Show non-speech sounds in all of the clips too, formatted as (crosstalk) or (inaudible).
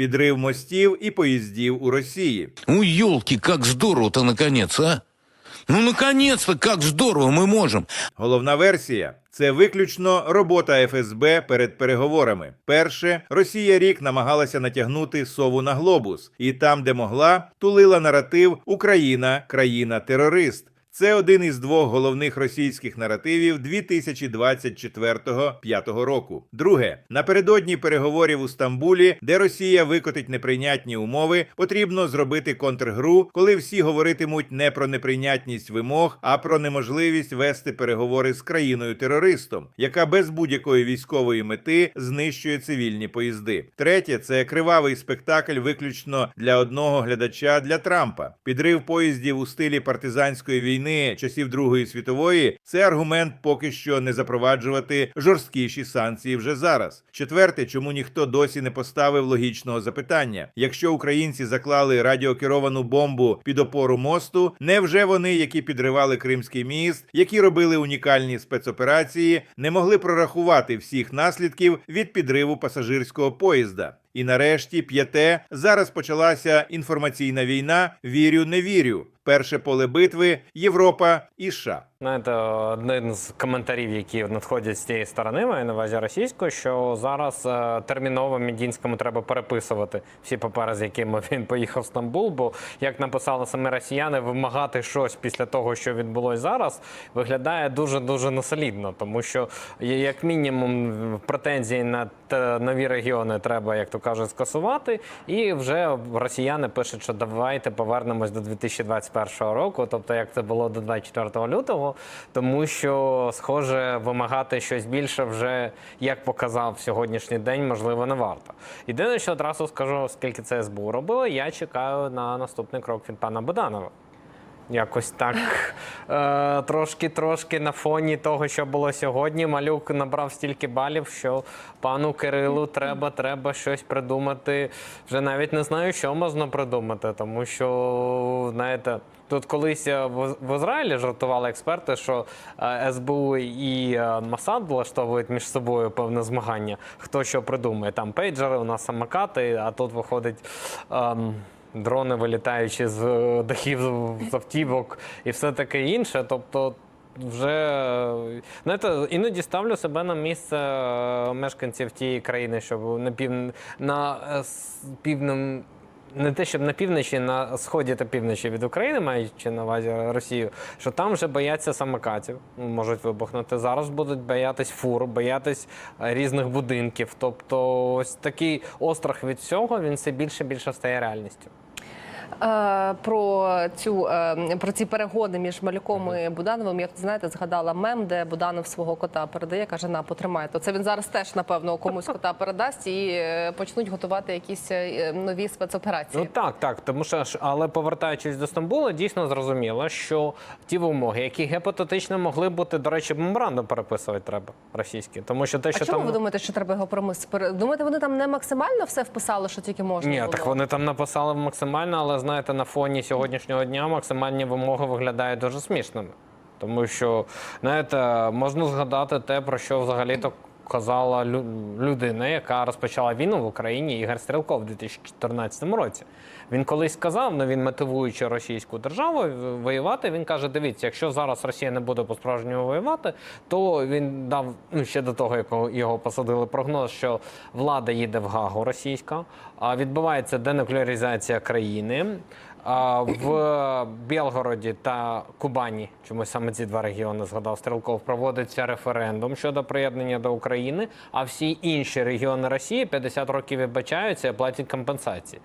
підрив мостів і поїздів у Росії. Ну, елки, как здорово-то, наконец, а? Ну, наконец-то, как здорово мы можем. Головна версія це виключно робота ФСБ перед переговорами. Перше, Росія рік намагалася натягнути сову на глобус, і там, де могла, тулила наратив Україна країна терорист. Це один із двох головних російських наративів 2024-2025 року. Друге, напередодні переговорів у Стамбулі, де Росія викотить неприйнятні умови, потрібно зробити контргру, коли всі говоритимуть не про неприйнятність вимог, а про неможливість вести переговори з країною терористом, яка без будь-якої військової мети знищує цивільні поїзди. Третє це кривавий спектакль виключно для одного глядача для Трампа. Підрив поїздів у стилі партизанської війни часів Другої світової це аргумент поки що не запроваджувати жорсткіші санкції вже зараз. Четверте, чому ніхто досі не поставив логічного запитання: якщо українці заклали радіокеровану бомбу під опору мосту, невже вони, які підривали Кримський міст, які робили унікальні спецоперації, не могли прорахувати всіх наслідків від підриву пасажирського поїзда? І нарешті п'яте зараз почалася інформаційна війна. Вірю, не вірю. Перше поле битви Європа і США. Знаєте, один з коментарів, які надходять з цієї сторони, маю на увазі російською, що зараз е, терміново Мідінському треба переписувати всі папери, з якими (laughs) він поїхав в Стамбул. Бо як написали самі росіяни, вимагати щось після того, що відбулось зараз, виглядає дуже дуже несолідно, тому що як мінімум претензії на нові регіони треба, як то кажуть, скасувати. І вже росіяни пишуть, що давайте повернемось до 2021 року, тобто як це було до 24 лютого, тому що, схоже, вимагати щось більше вже, як показав сьогоднішній день, можливо, не варто. Єдине, що одразу скажу, оскільки це СБУ робило, я чекаю на наступний крок від пана Буданова. Якось так е, трошки-трошки на фоні того, що було сьогодні. Малюк набрав стільки балів, що пану Кирилу треба, треба щось придумати. Вже навіть не знаю, що можна придумати, тому що, знаєте, тут колись е, в, Ізраїлі жартували експерти, що е, СБУ і Масад влаштовують між собою певне змагання. Хто що придумає? Там пейджери, у нас самокати, а тут виходить. ем, дрони вилітаючи з е, дахів з автівок і все таке інше. Тобто, вже е, знаєте, іноді ставлю себе на місце е, мешканців тієї країни, щоб на пів на півним. півнем. Не те, щоб на півночі, на сході та півночі від України, маючи на увазі Росію, що там вже бояться самокатів, можуть вибухнути. Зараз будуть боятись фур, боятись е, різних будинків. Тобто, ось такий острах від цього він все більше і більше стає реальністю. Е, про цю е, про ці перегони між Малюком і Будановим. Я знаєте, згадала мем, де Буданов свого кота передає, каже: на потримай. То це він зараз теж напевно комусь (laughs) кота передасть і е, почнуть готувати якісь нові спецоперації. Ну так, так. Тому що але повертаючись до Стамбула, дійсно зрозуміло, що ті вимоги, які гіпотетично могли бути, до речі, меморандум переписувати треба російські, тому що те, а що чому там ви думаєте, що треба його промис? Думаєте, вони там не максимально все вписали, що тільки можна? Ні, було? так вони там написали максимально, але знаєте, на фоні сьогоднішнього дня максимальні вимоги виглядають дуже смішними. Тому що, знаєте, можна згадати те, про що взагалі-то казала лю- людина, яка розпочала війну в Україні, Ігор Стрілков у 2014 році. Він колись сказав, ну він мотивуючи російську державу воювати, він каже: дивіться, якщо зараз Росія не буде по-справжньому воювати, то він дав ну, ще до того, як його посадили прогноз, що влада їде в Гагу російська, а відбувається денуклеаризація країни. В Білгороді та Кубані, чомусь саме ці два регіони згадав Стрілков, проводиться референдум щодо приєднання до України. А всі інші регіони Росії 50 років відбачаються і платять компенсації.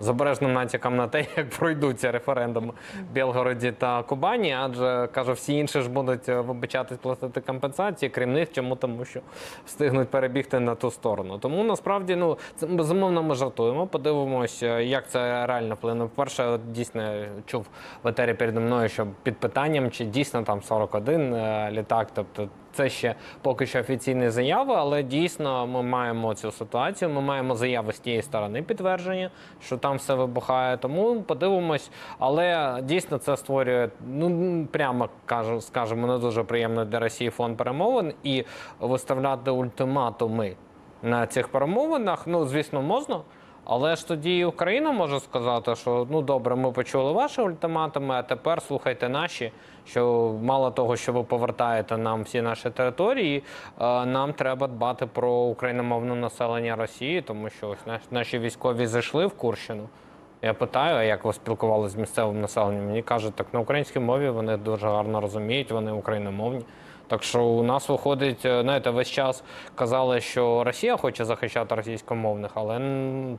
З обережним натяком на те, (laughs) як пройдуться референдум в Білгороді та Кубані, адже кажу, всі інші ж будуть е, вибачатись платити компенсації, крім них, чому тому, що встигнуть перебігти на ту сторону. Тому насправді ну це безумовно ми жартуємо. Подивимося, як це реально вплине. Перше, дійсно чув в етері переді мною, що під питанням, чи дійсно там 41 е, літак, тобто. Це ще поки що офіційні заяви, але дійсно ми маємо цю ситуацію. Ми маємо заяви з тієї сторони підтвердження, що там все вибухає. Тому подивимось. Але дійсно це створює, ну прямо кажу, скажемо, не дуже приємно для Росії фон перемовин і виставляти ультиматуми на цих перемовинах. Ну звісно, можна. Але ж тоді і Україна може сказати, що ну добре, ми почули ваші ультиматуми, а тепер слухайте наші. Що мало того, що ви повертаєте нам всі наші території, е, нам треба дбати про україномовне населення Росії, тому що ось наш- наші військові зайшли в Курщину. Я питаю, а як ви спілкувалися з місцевим населенням? Мені кажуть, так на українській мові вони дуже гарно розуміють, вони україномовні. Так що у нас виходить, е, знаєте, весь час казали, що Росія хоче захищати російськомовних, але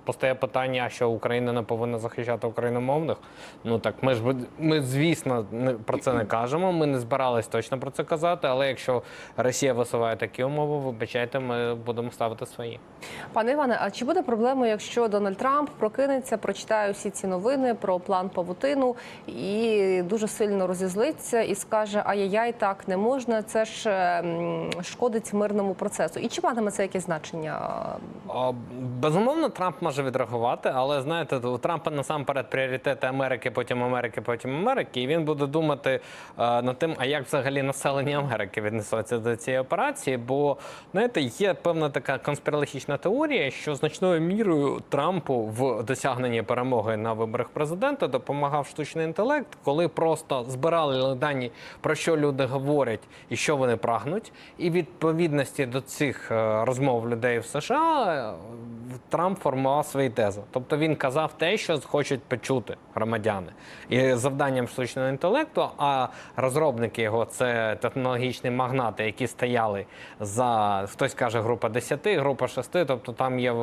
постає питання, що Україна не повинна захищати україномовних. Ну так ми ж ми, звісно, про це не кажемо. Ми не збирались точно про це казати. Але якщо Росія висуває такі умови, вибачайте, ми будемо ставити свої. Пане Іване, а чи буде проблемою, якщо Дональд Трамп прокинеться, прочитає усі ці новини про план павутину і дуже сильно розізлиться і скаже: Ай-яй-яй, так не можна, це ж ем, шкодить мирному процесу. І чи матиме це якесь значення? Безумовно, Трамп може відреагувати, але знаєте, у Трампа насамперед пріоритети Америки, потім Америки, потім Америки. І він буде думати е, над тим, а як взагалі населення Америки віднесеться до цієї операції. Бо знаєте, є певна така конспірологічна теорія, що значною мірою Трампу в досягненні перемоги на виборах президента допомагав штучний інтелект, коли просто збирали дані про що люди говорять і що вони прагнуть, і відповідності до цих е, розмов людей в США е, Трамп формував свої тези. Тобто він казав те, що хочуть почути громадяни. І завданням штучного інтелекту, а розробники його це технологічні магнати, які стояли за хтось каже група 10, група 6, тобто там є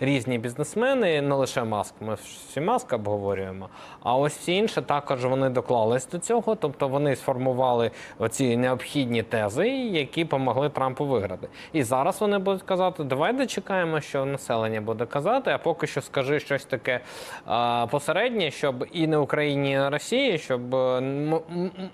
різні бізнесмени, не лише маск. Ми всі маск обговорюємо. А ось всі інші також вони доклались до цього, тобто вони сформували оці необхідні тези, які допомогли Трампу виграти. І зараз вони будуть казати: давай дочекаємо, що населення буде казати, а поки що скажи щось таке а, посереднє, щоб і на Україні, і на Росії, щоб е,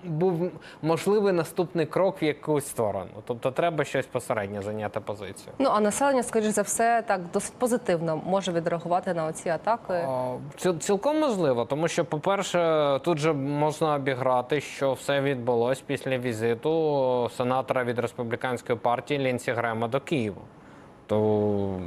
був можливий наступний крок в якусь сторону. Тобто треба щось посереднє зайняти позицію. Ну а населення, скоріш за все, так досить позитивно може відреагувати на оці атаки. А, ціл- Цілком можливо, тому що, по-перше, тут же можна обіграти, що все відбулось після візиту сенатора від республіканської партії Лінсі Грема до Києва. То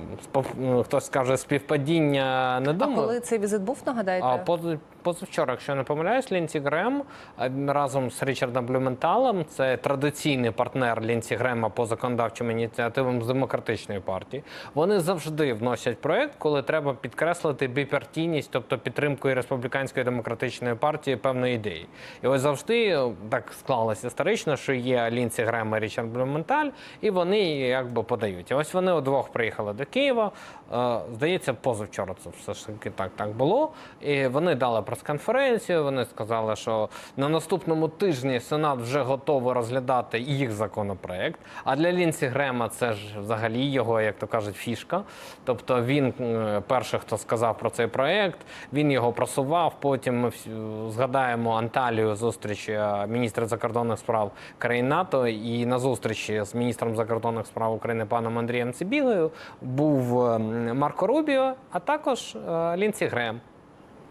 ну, хтось скаже співпадіння не А коли цей візит був, нагадаєте? А поз- позавчора, якщо не помиляюсь, Лінсі Грем е, разом з Річардом Блюменталем, це традиційний партнер Лінсі Грема по законодавчим ініціативам з демократичної партії. Вони завжди вносять проект, коли треба підкреслити біпартійність, тобто підтримку і республіканської демократичної партії певної ідеї. І ось завжди е, так склалося історично, що є Лінсі Грем і Річард Блюменталь, і вони якби подають. І ось вони удвох приїхали до Києва. Е, Здається, позавчора це все ж таки так, так було. І вони дали прес-конференцію. Вони сказали, що на наступному тижні Сенат вже готовий розглядати їх законопроект. А для Лінсі Грема це ж взагалі його, як то кажуть, фішка. Тобто він е, перший, хто сказав про цей проект, він його просував. Потім ми всі- згадаємо Анталію зустріч е, міністра закордонних справ країн НАТО. І на зустрічі з міністром закордонних справ України паном Андрієм Цибілою був е, Марко Рубіо, а також е, Лінсі Грем.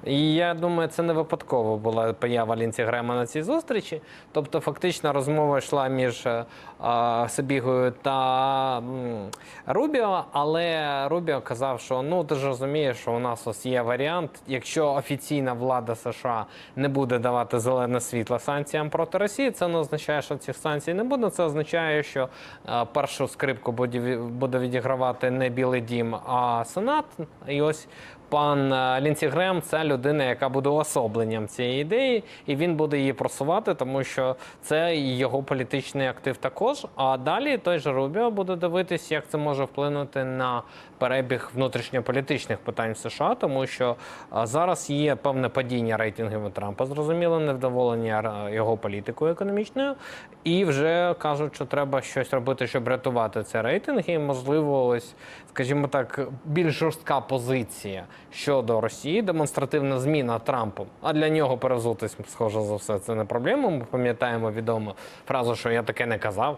Я думаю, це не випадково була поява Лінсі Грема на цій зустрічі. Тобто, фактично, розмова йшла між е, а, Сабігою та м, Рубіо, але Рубіо казав, що ну ти ж розумієш, що у нас ось є варіант, якщо офіційна влада США не буде давати зелене світло санкціям проти Росії, це не означає, що цих санкцій не буде. Це означає, що е, першу скрипку буде буде відігравати не Білий Дім, а Сенат. І ось пан е, Лінсі Грем це людина, яка буде уособленням цієї ідеї, і він буде її просувати, тому що це його політичний актив також. А далі той же Рубіо буде дивитись, як це може вплинути на перебіг внутрішньополітичних питань в США, тому що е, зараз є певне падіння рейтингів Трампа, зрозуміло, невдоволення його політикою економічною, і вже кажуть, що треба щось робити, щоб рятувати цей рейтинг. І можливо, ось, скажімо так, більш жорстка позиція щодо Росії, демонстративна зміна Трампом. А для нього перевзутись, схоже за все, це не проблема. Ми пам'ятаємо відому фразу, що я таке не казав.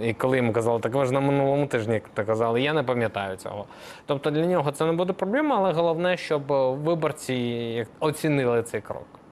І коли йому казали, так ви ж на минулому тижні так казали, я не пам'ятаю цього. Тобто для нього це не буде проблема, але головне, щоб виборці оцінили цей крок.